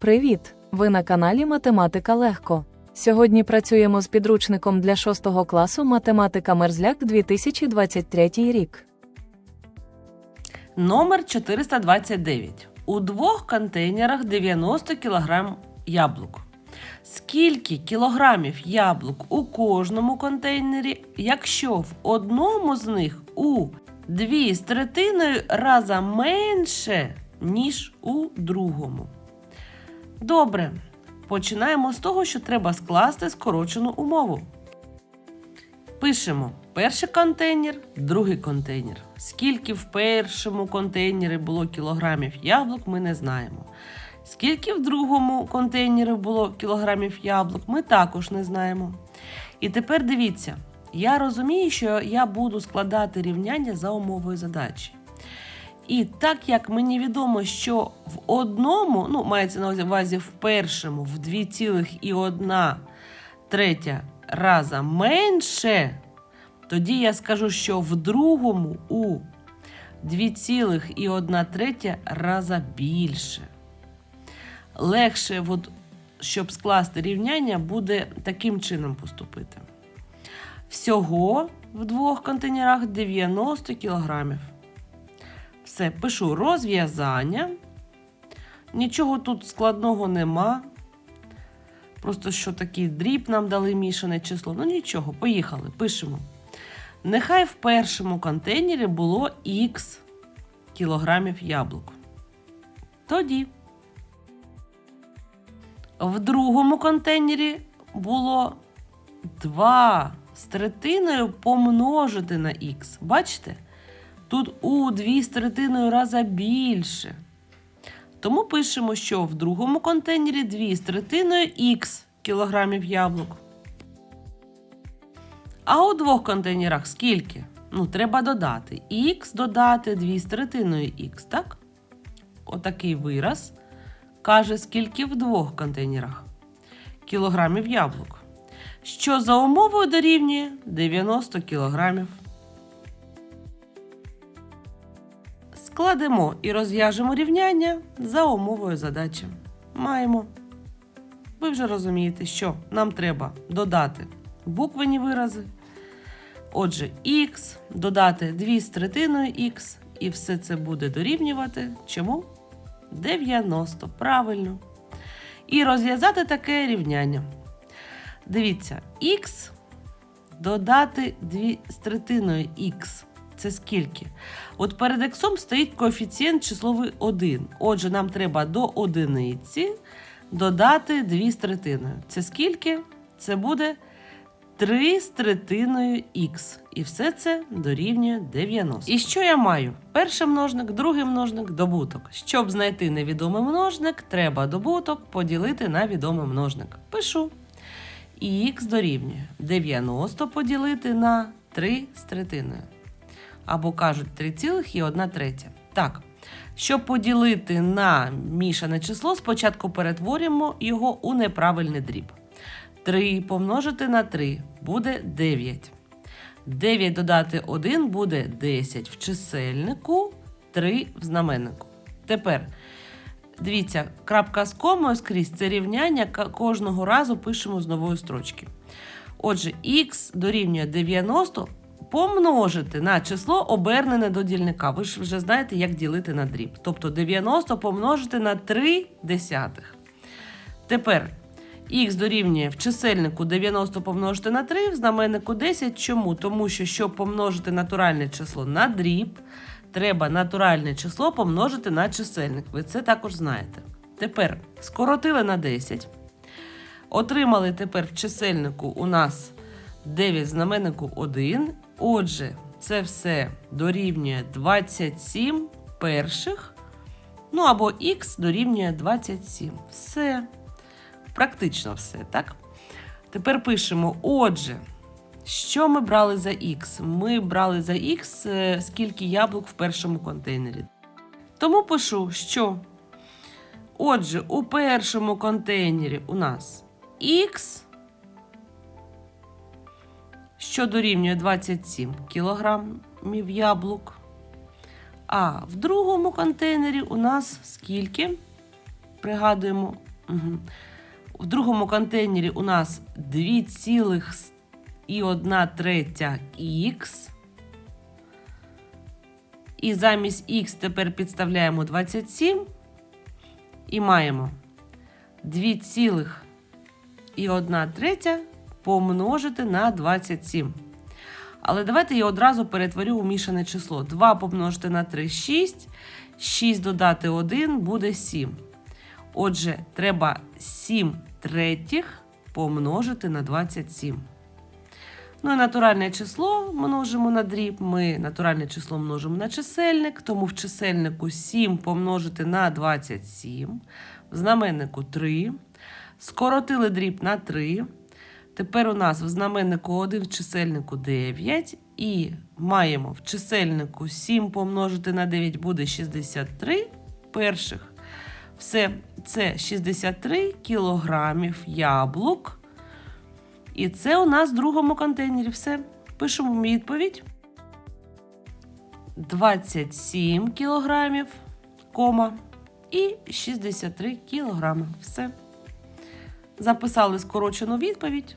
Привіт! Ви на каналі Математика Легко. Сьогодні працюємо з підручником для 6 класу Математика Мерзляк 2023 рік. Номер 429. У двох контейнерах 90 кг яблук. Скільки кілограмів яблук у кожному контейнері, якщо в одному з них у 2 з третиною раза менше, ніж у другому? Добре. Починаємо з того, що треба скласти скорочену умову. Пишемо перший контейнер, другий контейнер. Скільки в першому контейнері було кілограмів яблук, ми не знаємо. Скільки в другому контейнері було кілограмів яблук, ми також не знаємо. І тепер дивіться, я розумію, що я буду складати рівняння за умовою задачі. І так як мені відомо, що в одному, ну, мається на увазі в першому, в 2,1 третя раза менше, тоді я скажу, що в другому у 2,1 третя раза більше. Легше, от, щоб скласти рівняння, буде таким чином поступити. Всього в двох контейнерах 90 кілограмів. Все, пишу розв'язання. Нічого тут складного нема. Просто що такий дріб нам дали мішане число. Ну нічого, поїхали, пишемо. Нехай в першому контейнері було х кілограмів яблук. Тоді. В другому контейнері було 2 з третиною помножити на х. Бачите? Тут у 2 з третиною раза більше. Тому пишемо, що в другому контейнері 2 з третиною х кілограмів яблук. А у двох контейнерах скільки? Ну, треба додати. Х додати 2 з третиною х, так? Отакий вираз каже, скільки в двох контейнерах кілограмів яблук. Що за умовою дорівнює 90 кілограмів. Складемо і розв'яжемо рівняння за умовою задачі. Маємо. Ви вже розумієте, що нам треба додати буквені вирази. Отже, х додати 2 з третиною х, і все це буде дорівнювати. Чому? 90. Правильно. І розв'язати таке рівняння. Дивіться, х додати 2 з третиною х. Це скільки? От перед іксом стоїть коефіцієнт числовий 1. Отже, нам треба до одиниці додати 2 з третиною. Це скільки? Це буде 3 з третиною х. І все це дорівнює 90. І що я маю? Перший множник, другий множник, добуток. Щоб знайти невідомий множник, треба добуток поділити на відомий множник. Пишу. І х дорівнює 90 поділити на 3 з третиною або кажуть 3,1 третя. Так, щоб поділити на мішане число, спочатку перетворюємо його у неправильний дріб. 3 помножити на 3 буде 9. 9 додати 1 буде 10 в чисельнику, 3 в знаменнику. Тепер, дивіться, крапка з комою скрізь це рівняння кожного разу пишемо з нової строчки. Отже, х дорівнює 90 помножити на число обернене до дільника. Ви ж вже знаєте, як ділити на дріб. Тобто 90 помножити на 3 десятих. Тепер х дорівнює в чисельнику 90 помножити на 3, в знаменнику 10. Чому? Тому що, щоб помножити натуральне число на дріб, треба натуральне число помножити на чисельник. Ви це також знаєте. Тепер скоротили на 10. Отримали тепер в чисельнику у нас 9 знаменнику 1. Отже, це все дорівнює 27 перших. Ну або х дорівнює 27. Все. Практично все, так? Тепер пишемо: отже, що ми брали за х? Ми брали за х, е, скільки яблук в першому контейнері. Тому пишу, що. Отже, у першому контейнері у нас х що дорівнює 27 кілограмів яблук. А в другому контейнері у нас скільки? Пригадуємо, Угу. В другому контейнері у нас 2,1 третя х. І замість х тепер підставляємо 27 і маємо 2,1 третя помножити на 27. Але давайте я одразу перетворю у мішане число. 2 помножити на 3 6. 6 додати 1 буде 7. Отже, треба 7 третіх помножити на 27. Ну і натуральне число множимо на дріб. Ми натуральне число множимо на чисельник, тому в чисельнику 7 помножити на 27, в знаменнику 3. Скоротили дріб на 3. Тепер у нас в знаменнику 1, в чисельнику 9. І маємо в чисельнику 7 помножити на 9 буде 63 перших. Все це 63 кілограмів яблук. І це у нас в другому контейнері. Все. Пишемо відповідь. 27 кілограмів, кома, і 63 кілограми. Все. Записали скорочену відповідь.